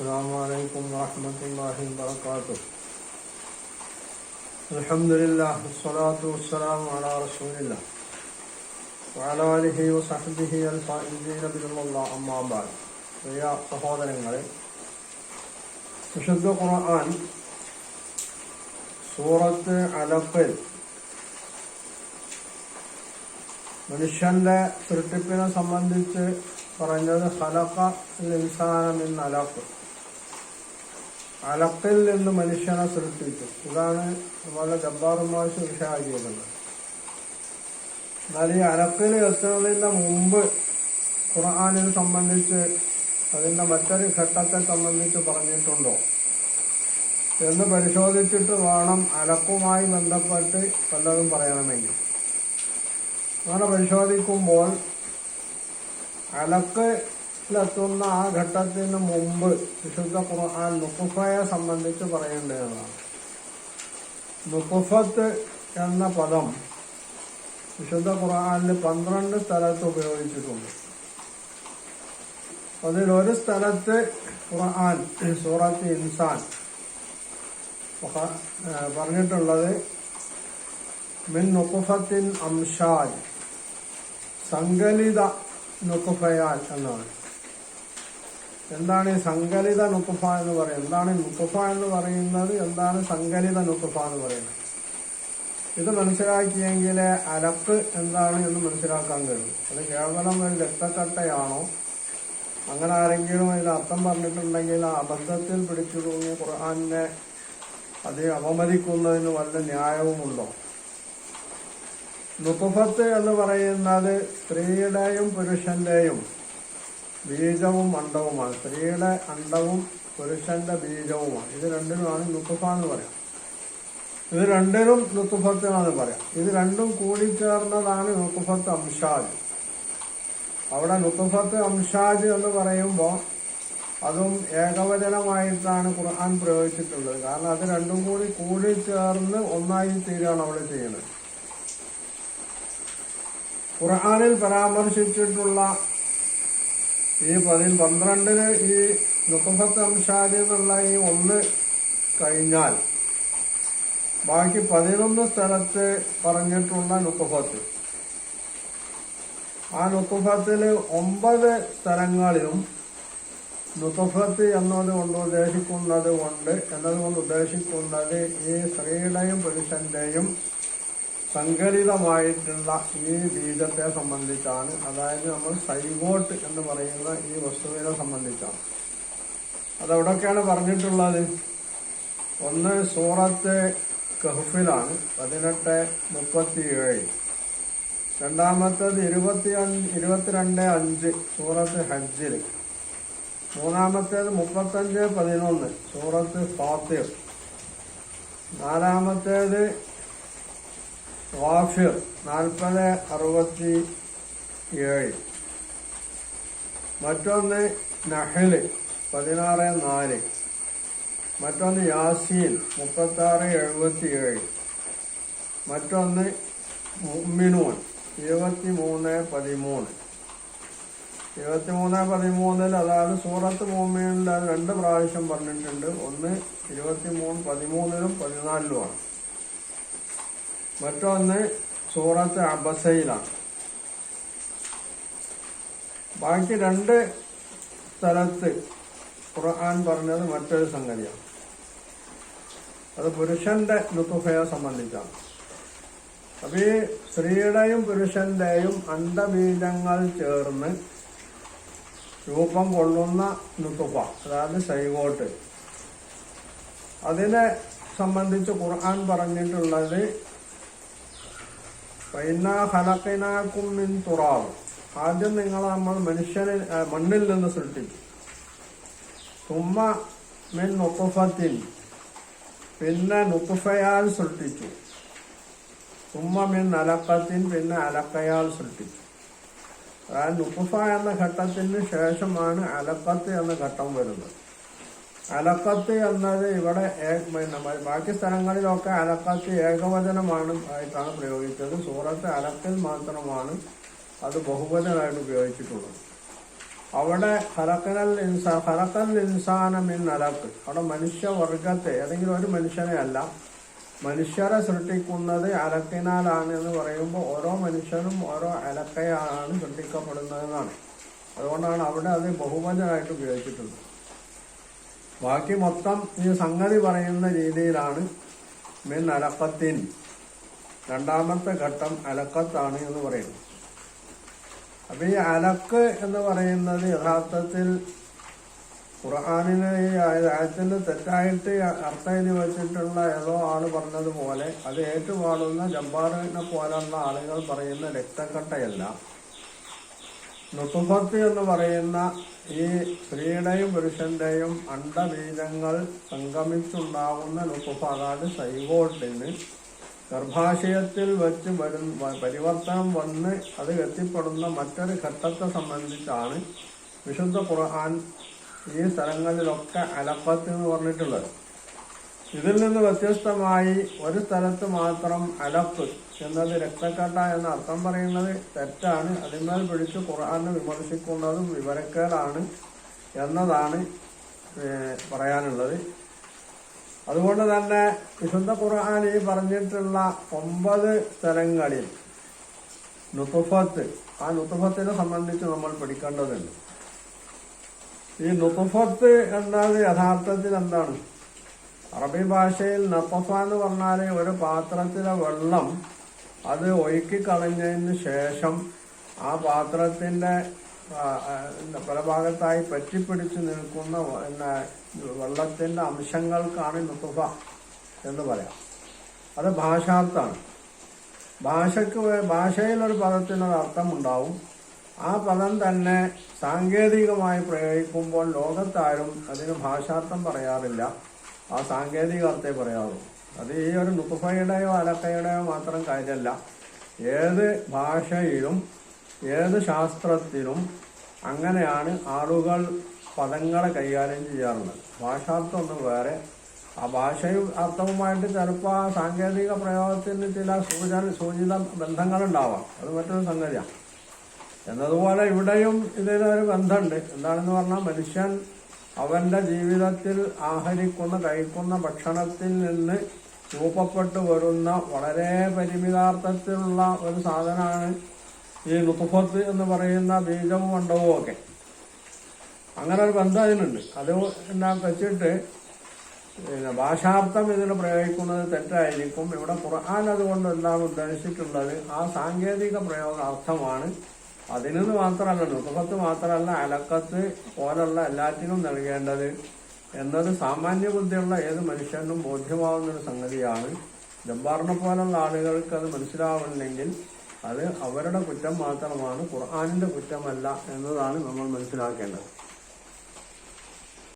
السلام عليكم ورحمة الله وبركاته الحمد لله والصلاة والسلام على رسول الله وعلى آله وصحبه الفائزين بإذن الله أما بعد പ്രിയ സഹോദരങ്ങളെ വിശുദ്ധ ഖുർആൻ സൂറത്ത് അലഫിൽ മനുഷ്യന്റെ സൃഷ്ടിപ്പിനെ സംബന്ധിച്ച് പറഞ്ഞത് ഹലക്ക ഇൻസാനം എന്ന് അലക്ക് അലക്കിൽ നിന്ന് മനുഷ്യനെ സൃഷ്ടിച്ചു. ഇതാണ് നമ്മളുടെ ജബ്ബാറുമായ വിഷയാക്കിയത് എന്നാൽ ഈ അലക്കിൽ എത്തുന്നതിന് മുമ്പ് ഖുർആാനിനെ സംബന്ധിച്ച് അതിന്റെ മറ്റൊരു ഘട്ടത്തെ സംബന്ധിച്ച് പറഞ്ഞിട്ടുണ്ടോ? എന്ന് പരിശോധിച്ചിട്ട് വേണം അലക്കുമായി ബന്ധപ്പെട്ട് പലതും പറയണമെങ്കിൽ. അങ്ങനെ പരിശോധിക്കുമ്പോൾ അലക്കിലെത്തുന്ന ആ ഘട്ടത്തിന് മുമ്പ് വിശുദ്ധ ഖുർആൻ നുക്കുഫയെ സംബന്ധിച്ച് പറയേണ്ടതാണ്. നുക്കുഫത്ത് എന്ന പദം വിശുദ്ധ ഖുർആനിൽ പന്ത്രണ്ട് സ്ഥലത്ത് ഉപയോഗിച്ചിട്ടുണ്ട്. അതിലൊരു സ്ഥലത്ത് ഖുർആൻ സൂറത്ത് ഇൻസാൻ. പറഞ്ഞിട്ടുള്ളത് മിൻ നുക്കുഫത്തിൻ അംഷാൽ സങ്കലിത നുക്കുഫയാൽ എന്നാണ്. എന്താണ് ഈ സങ്കലിത നുപ്പഫ എന്ന് പറയുന്നത്? എന്താണ് നുപ്പഫ എന്ന് പറയുന്നത്? എന്താണ് സങ്കലിത നുപ്പഫ എന്ന് പറയുന്നത്? ഇത് മനസ്സിലാക്കിയെങ്കിൽ അലപ്പ് എന്താണ് എന്ന് മനസ്സിലാക്കാൻ കഴിയും. അത് കേവലം ഒരു രക്തക്കട്ടയാണോ? അങ്ങനെ ആരെങ്കിലും ഇതിൽ അർത്ഥം പറഞ്ഞിട്ടുണ്ടെങ്കിൽ ആ അബദ്ധത്തിൽ പിടിച്ചു തോന്നിയ ഖുർആാനിനെ അത് അപമതിക്കുന്നതിന് വല്ല ന്യായവുമുണ്ടോ? നുപ്പഫത്ത് എന്ന് പറയുന്നത് സ്ത്രീയുടെയും പുരുഷന്റെയും ബീജവും അണ്ടവുമാണ് സ്ത്രീയുടെ അണ്ടവും പുരുഷന്റെ ബീജവുമാണ്. ഇത് രണ്ടിനുമാണ് ലുത്തുഫ എന്ന് പറയാം. ഇത് രണ്ടിനും എന്ന് പറയാം. ഇത് രണ്ടും കൂടിച്ചേർന്നതാണ് ലുത്തുഫത്ത് അംഷാജ്. അവിടെ ലുത്തുഫത്ത് അംഷാജ് എന്ന് പറയുമ്പോൾ അതും ഏകവചനമായിട്ടാണ് ഖുർആൻ പ്രയോഗിച്ചിട്ടുള്ളത്. കാരണം അത് രണ്ടും കൂടി കൂടിച്ചേർന്ന് ഒന്നായി തീരുകയാണ് അവിടെ ചെയ്യുന്നത്. ഖുർആാനിൽ പരാമർശിച്ചിട്ടുള്ള ഈ പതി പന്ത്രണ്ടിന് ഈ മുപ്പത്തി അംശാരി എന്നുള്ള ഈ ഒന്ന് കഴിഞ്ഞാൽ ബാക്കി പതിനൊന്ന് സ്ഥലത്ത് പറഞ്ഞിട്ടുള്ള നുക്കുഫത്ത് ആ നുക്കുഫത്തിൽ ഒമ്പത് സ്ഥലങ്ങളിലും നുക്കുഫത്ത് എന്നത് കൊണ്ട് ഉദ്ദേശിക്കുന്നത് കൊണ്ട് എന്നതുകൊണ്ട് ഉദ്ദേശിക്കുന്നത് ഈ സ്ത്രീയുടെയും പുരുഷന്റെയും സങ്കലിതമായിട്ടുള്ള ഈ ബീജത്തെ സംബന്ധിച്ചാണ്. അതായത് നമ്മൾ സൈഗോട്ട് എന്ന് പറയുന്ന ഈ വസ്തുവിനെ സംബന്ധിച്ചാണ്. അതെവിടൊക്കെയാണ് പറഞ്ഞിട്ടുള്ളത്. ഒന്ന് സൂറത്ത് കഹുഫിലാണ് പതിനെട്ട് മുപ്പത്തിയേഴ്. രണ്ടാമത്തത് ഇരുപത്തി ഇരുപത്തിരണ്ട് അഞ്ച് സൂറത്ത് ഹജ്ജിൽ മൂന്നാമത്തേത് മുപ്പത്തഞ്ച് പതിനൊന്ന് സൂറത്ത് ഫാത്തിർ നാലാമത്തേത് വാഫിർ നാൽപ്പത് അറുപത്തി ഏഴ് മറ്റൊന്ന് നഹൽ പതിനാറ് നാല്. മറ്റൊന്ന് യാസീൻ മുപ്പത്താറ് എഴുപത്തി ഏഴ് മറ്റൊന്ന് മുഅ്മിനൂൻ ഇരുപത്തി മൂന്ന് പതിമൂന്ന്. ഇരുപത്തി മൂന്ന് പതിമൂന്നിൽ അതായത് സൂറത്ത് മൂമിനിൽ അത് രണ്ട് പ്രാവശ്യം പറഞ്ഞിട്ടുണ്ട്. ഒന്ന് ഇരുപത്തി മൂന്ന് പതിമൂന്നിലും പതിനാലിലുമാണ്. മറ്റൊന്ന് സൂറത്ത് അബസയിലാണ്. ബാക്കി രണ്ട് സ്ഥലത്ത് ഖുർആൻ പറഞ്ഞത് മറ്റൊരു സംഗതിയാണ്. അത് പുരുഷന്റെ ലുത്തുഫയെ സംബന്ധിച്ചാണ്. അപ്പൊ ഈ സ്ത്രീയുടെയും പുരുഷന്റെയും അണ്ടബീജങ്ങൾ ചേർന്ന് രൂപം കൊള്ളുന്ന നുത്തുഫ അതായത് സൈഗോട്ട്. അതിനെ സംബന്ധിച്ച് ഖുർആൻ പറഞ്ഞിട്ടുള്ളത് പൈനാ മിൻ തുറാവ് ആദ്യം നിങ്ങൾ നമ്മൾ മനുഷ്യനെ മണ്ണിൽ നിന്ന് സൃഷ്ടിച്ചു തുമ്മ മിൻ നുത്തുഫത്തിൻ പിന്നെ നുത്തുഫയാൽ സൃഷ്ടിച്ചു. തുമ്മ മിൻ അലക്കത്തിൻ പിന്നെ അലക്കയാൽ സൃഷ്ടിച്ചു. അതായത് നുപ്പുഫ എന്ന ഘട്ടത്തിന് ശേഷമാണ് അലക്കത്ത് എന്ന ഘട്ടം വരുന്നത്. അലക്കത്ത് എന്നത് ഇവിടെ ബാക്കി സ്ഥലങ്ങളിലൊക്കെ അലക്കത്ത് ഏകവചനമാണ് ആയിട്ടാണ് പ്രയോഗിച്ചത്. സൂറത്ത് അലക്കിൽ മാത്രമാണ് അത് ബഹുവചനമായിട്ട് ഉപയോഗിച്ചിട്ടുള്ളത്. അവിടെ ഹലക്കനൽ ഇൻസാ ഹലക്കൽ ഇൻ അലക്ക് അവിടെ മനുഷ്യവർഗത്തെ ഏതെങ്കിലും ഒരു മനുഷ്യനെ അല്ല മനുഷ്യരെ സൃഷ്ടിക്കുന്നത് അലക്കിനാലാണ് എന്ന് പറയുമ്പോൾ ഓരോ മനുഷ്യനും ഓരോ അലക്കയാണ് സൃഷ്ടിക്കപ്പെടുന്നതെന്നാണ്. അതുകൊണ്ടാണ് അവിടെ അത് ബഹുവചനമായിട്ട് ഉപയോഗിച്ചിട്ടുള്ളത്. ബാക്കി മൊത്തം ഈ സംഗതി പറയുന്ന രീതിയിലാണ് മിൻ അലക്കത്തിൻ രണ്ടാമത്തെ ഘട്ടം അലക്കത്താണ് എന്ന് പറയുന്നത്. അപ്പൊ ഈ അലക്ക് എന്ന് പറയുന്നത് യഥാർത്ഥത്തിൽ ഖുർആാനിന് ഈ ആയത്തിന് തെറ്റായിട്ട് അർത്ഥം എഴുതി വെച്ചിട്ടുള്ള ഏതോ ആൾ പറഞ്ഞതുപോലെ അത് ഏറ്റുപാടുന്ന ജബ്ബാറിനെ പോലുള്ള ആളുകൾ പറയുന്ന രക്തക്കട്ടയല്ല. നുത്തുഫത്ത് എന്ന് പറയുന്ന ഈ സ്ത്രീയുടെയും പുരുഷന്റെയും അണ്ടബീജങ്ങൾ സംഗമിച്ചുണ്ടാകുന്ന നുത്തുഫ അതായത് സൈഗോട്ടിന് ഗർഭാശയത്തിൽ വെച്ച് വരും പരിവർത്തനം വന്ന് അത് എത്തിപ്പെടുന്ന മറ്റൊരു ഘട്ടത്തെ സംബന്ധിച്ചാണ് വിശുദ്ധ ഖുർആൻ ഈ സ്ഥലങ്ങളിലൊക്കെ അലപ്പത്ത് എന്ന് പറഞ്ഞിട്ടുള്ളത്. ഇതിൽ നിന്ന് വ്യത്യസ്തമായി ഒരു സ്ഥലത്ത് മാത്രം അലപ്പ് എന്നത് രക്തക്കട്ട എന്ന അർത്ഥം പറയുന്നത് തെറ്റാണ്. അതിന്മേൽ പിടിച്ച് ഖുർആനെ വിമർശിക്കുന്നതും വിവരക്കേടാണ് എന്നതാണ് പറയാനുള്ളത്. അതുകൊണ്ട് തന്നെ വിശുദ്ധ ഖുർആൻ ഈ പറഞ്ഞിട്ടുള്ള ഒമ്പത് സ്ഥലങ്ങളിൽ നുത്തുഫത്ത് ആ നുത്തുഫത്തിനെ സംബന്ധിച്ച് നമ്മൾ പഠിക്കേണ്ടതുണ്ട്. ഈ നുത്തുഫത്ത് എന്നത് യഥാർത്ഥത്തിൽ എന്താണ്? അറബി ഭാഷയിൽ നത്തഫ എന്ന് പറഞ്ഞാൽ ഒരു പാത്രത്തിലെ വെള്ളം അത് ഒഴുക്കി കളഞ്ഞതിന് ശേഷം ആ പാത്രത്തിന്റെ പല ഭാഗത്തായി പറ്റിപ്പിടിച്ച് നിൽക്കുന്ന വെള്ളത്തിന്റെ അംശങ്ങൾക്കാണ് നുത്തുഫ എന്ന് പറയാം. അത് ഭാഷാർത്ഥാണ്. ഭാഷയ്ക്ക് ഭാഷയിലൊരു പദത്തിനൊരു അർത്ഥമുണ്ടാവും. ആ പദം തന്നെ സാങ്കേതികമായി പ്രയോഗിക്കുമ്പോൾ ലോകത്താരും അതിന് ഭാഷാർത്ഥം പറയാറില്ല. ആ സാങ്കേതിക അർത്ഥേ പറയാറുള്ളൂ. അത് ഈ ഒരു നുക്കുഫയുടെയോ അലക്കയുടെയോ മാത്രം കാര്യമല്ല. ഏത് ഭാഷയിലും ഏത് ശാസ്ത്രത്തിലും അങ്ങനെയാണ് ആളുകൾ പദങ്ങളെ കൈകാര്യം ചെയ്യാറുള്ളത്. ഭാഷാർത്ഥം ഒന്ന് വേറെ. ആ ഭാഷയും അർത്ഥവുമായിട്ട് ചിലപ്പോൾ ആ സാങ്കേതിക പ്രയോഗത്തിന് ചില സൂചന സൂചിത ബന്ധങ്ങളുണ്ടാവാം. അത് മറ്റൊരു സംഗതിയാണ് എന്നതുപോലെ ഇവിടെയും ഇതിനൊരു ബന്ധമുണ്ട്. എന്താണെന്ന് പറഞ്ഞാൽ മനുഷ്യൻ അവന്റെ ജീവിതത്തിൽ ആഹരിക്കുന്ന കഴിക്കുന്ന ഭക്ഷണത്തിൽ നിന്ന് രൂപപ്പെട്ടു വരുന്ന വളരെ പരിമിതാർത്ഥത്തിലുള്ള ഒരു സാധനമാണ് ഈ നുത്തുഫത്ത് എന്ന് പറയുന്ന ബീജവും മണ്ഡവും ഒക്കെ. അങ്ങനെ ഒരു ബന്ധം അതിനുണ്ട്. അത് എന്നാ വെച്ചിട്ട് പിന്നെ ഭാഷാർത്ഥം ഇതിന് പ്രയോഗിക്കുന്നത് തെറ്റായിരിക്കും. ഇവിടെ ഖുർആൻ അതുകൊണ്ട് എന്താണ് ഉദ്ദേശിച്ചിട്ടുള്ളത് ആ സാങ്കേതിക പ്രയോഗ അർത്ഥമാണ് അതിനെന്ന് മാത്രമല്ല നുഖത്ത് മാത്രമല്ല അലക്കത്ത് പോലുള്ള എല്ലാറ്റിനും നൽകേണ്ടത്. എന്നത് സാമാന്യ ബുദ്ധിയുള്ള ഏത് മനുഷ്യനും ബോധ്യമാവുന്ന ഒരു സംഗതിയാണ്. ജബ്ബാറിനെ പോലുള്ള ആളുകൾക്ക് അത് മനസ്സിലാവുന്നില്ലെങ്കിൽ അത് അവരുടെ കുറ്റം മാത്രമാണ് ഖുർആാനിന്റെ കുറ്റമല്ല എന്നതാണ് നമ്മൾ മനസ്സിലാക്കേണ്ടത്.